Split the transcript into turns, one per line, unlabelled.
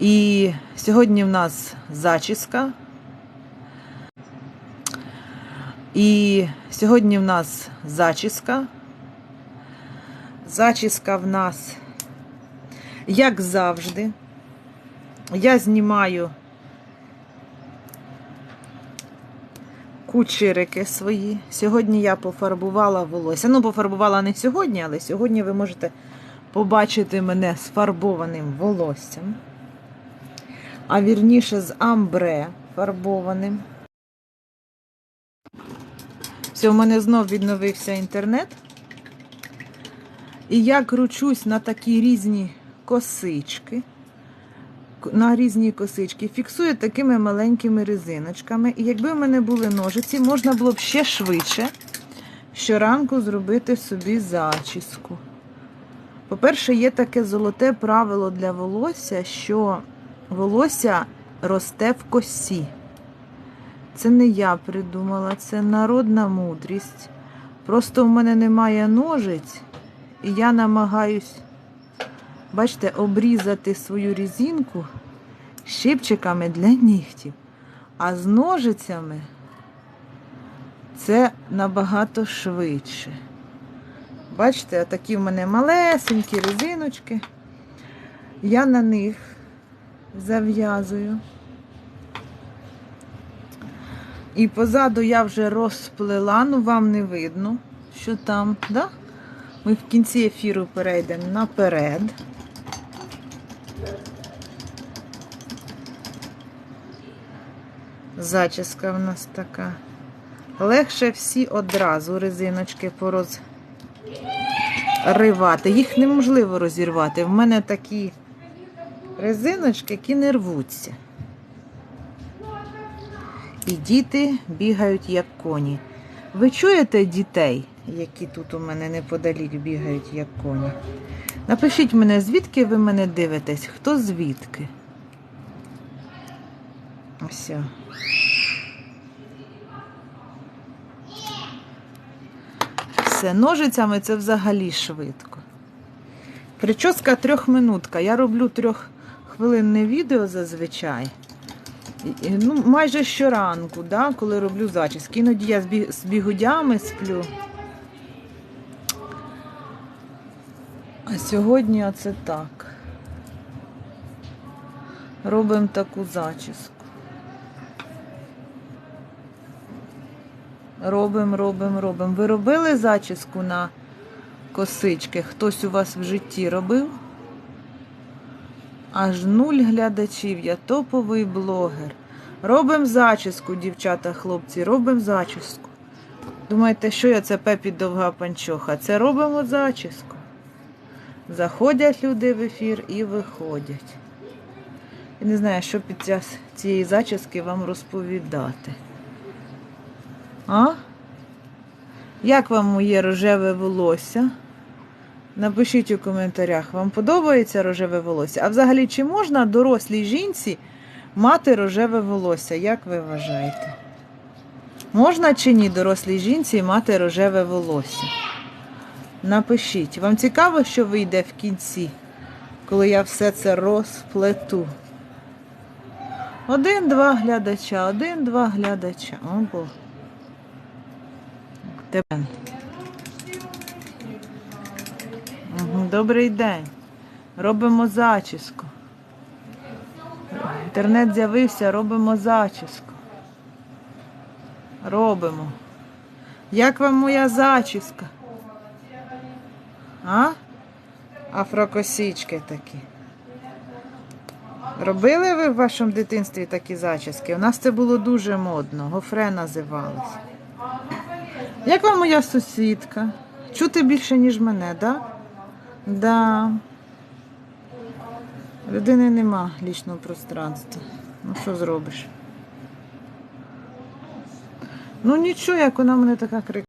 І сьогодні в нас зачіска. І сьогодні в нас зачіска. Зачіска в нас, як завжди. Я знімаю кучерики свої. Сьогодні я пофарбувала волосся. Ну, пофарбувала не сьогодні, але сьогодні ви можете побачити мене з фарбованим волоссям. А вірніше з амбре фарбованим. Все, у мене знов відновився інтернет. І я кручусь на такі різні косички. На різні косички. Фіксую такими маленькими резиночками. І якби в мене були ножиці, можна було б ще швидше щоранку зробити собі зачіску. По-перше, є таке золоте правило для волосся, що волосся росте в косі. Це не я придумала, це народна мудрість. Просто в мене немає ножиць, і я намагаюсь, бачите, обрізати свою різинку щипчиками для нігтів. А з ножицями це набагато швидше. Бачите, такі в мене малесенькі резиночки. Я на них зав'язую. І позаду я вже розплела, ну вам не видно, що там, да? Ми в кінці ефіру перейдемо наперед. Зачіска в нас така. Легше всі одразу резиночки порозривати. Їх неможливо розірвати. В мене такі резиночки, які не рвуться. І діти бігають як коні. Ви чуєте дітей, які тут у мене неподалік бігають як коні? Напишіть мене, звідки ви мене дивитесь? Хто звідки? Ось. Все, ножицями це взагалі швидко. Прическа трьохминутка. Я роблю трьоххвилинне відео зазвичай. Ну, майже щоранку, да, коли роблю зачіски. Іноді я з бігудями сплю. А сьогодні оце так. Робимо таку зачіску. Робимо, робимо, робимо. Ви робили зачіску на косички? Хтось у вас в житті робив? Аж нуль глядачів, я топовий блогер. Робимо зачіску, дівчата, хлопці, робимо зачіску. Думаєте, що я це пепі довга панчоха? Це робимо зачіску. Заходять люди в ефір і виходять. Я не знаю, що під час цієї зачіски вам розповідати. А? Як вам моє рожеве волосся? Напишіть у коментарях, вам подобається рожеве волосся? А взагалі, чи можна дорослій жінці мати рожеве волосся? Як ви вважаєте? Можна чи ні дорослій жінці мати рожеве волосся? Напишіть. Вам цікаво, що вийде в кінці, коли я все це розплету? Один-два глядача, один-два глядача. О, Бог. Тепер. Добрий день. Робимо зачіску. Інтернет з'явився, робимо зачіску. Робимо. Як вам моя зачіска? А? Афрокосічки такі. Робили ви в вашому дитинстві такі зачіски? У нас це було дуже модно. Гофре називалось. Як вам моя сусідка? Чути більше, ніж мене, так? Да? Да. Людини нема лічного пространства. Ну що зробиш? Ну нічого, як вона мене така крик.